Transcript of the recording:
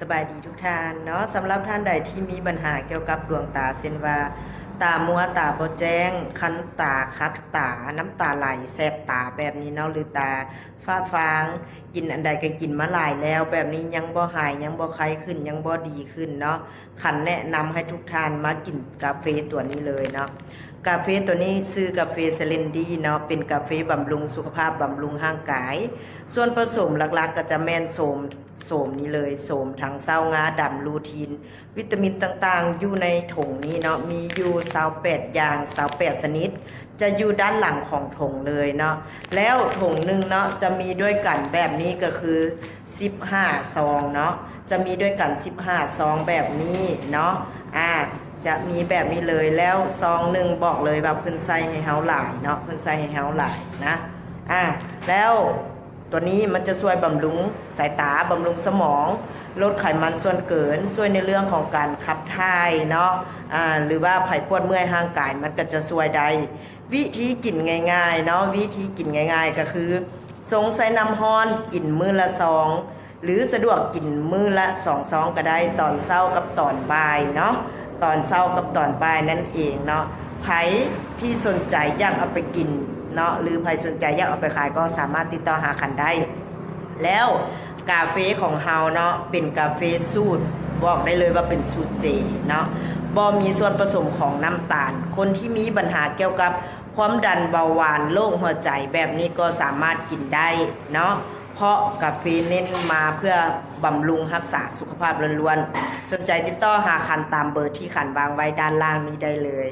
สบายดีทุกท่านเนาะสำหรับท่านใดที่มีปัญหาเกี่ยวกับดวงตาเส้นว่า ตามัวตาบ่แจ้ง คันตาคัดตา น้ำตาไหลแสบตาแบบนี้เนาะหรือตาฝ้าฟางกินอันใดก็กินมาหลายแล้ว แบบนี้ยังบ่หายยังบ่คลายขึ้นยังบ่ดีขึ้นเนาะขันแนะนำให้ทุกท่านมากินกาแฟตัวนี้เลยเนาะกาแฟตัวนี้ซื้อกาแฟเซเลนดีเนาะเป็นกาแฟบำรุงสุขภาพบำรุงร่างกาย ส่วนผสมหลักๆก็จะแมนโสม โสมนี้เลยโสมทั้งเศร้างาดำลูทีน วิตามินต่างๆ อยู่ในถุงนี้เนาะมีอยู่สาวแปดอย่างสาวแปดชนิด จะอยู่ด้านหลังของถุงเลยเนาะแล้วถุงหนึ่งเนาะจะมีด้วยกันแบบนี้ก็คือ15ซองเนาะจะมีด้วยกัน 15ซองแบบนี้เนาะอ่าจะมีแบบนี้เลยแล้วซองหนึ่งบอกเลยว่าเพิ่นใส่ให้เฮาหลายเนาะเพิ่นใส่ให้เฮาหลายนะอ่าแล้ว ตัวนี้มันจะช่วยบำรุงสายตาบำรุงสมอง ลดไขมันส่วนเกิน ช่วยในเรื่องของการขับถ่ายเนาะอ่าหรือว่าไผ่ปวดเมื่อยห่างกายมันก็จะช่วยได้วิธีกินง่ายๆเนาะวิธีกินง่าย ๆ ก็คือสงใส่น้ำฮ้อนกินมื้อละซอง หรือสะดวกกินมื้อละสองซองก็ได้ตอนเช้ากับตอนบ่ายเนาะตอนเช้ากับตอนบ่ายนั่นเองเนาะไผที่สนใจอยากเอาไปกิน เนาะหรือไผสนใจอยากเอาไปขายก็สามารถติดต่อหาขันได้ แล้วกาเฟ่ของเฮาเนาะเป็นกาเฟ่สูตร บอกได้เลยว่าเป็นสูตรเจเนาะบ่มีส่วนผสมของน้ำตาล คนที่มีปัญหาเกี่ยวกับความดันเบาหวานโรคหัวใจแบบนี้ก็สามารถกินได้เนาะเพราะกาแฟเน้นมาเพื่อบำรุงรักษาสุขภาพล้วนๆสนใจติดต่อหาคันตามเบอร์ที่ขันวางไว้ด้านล่างนี้ได้เลย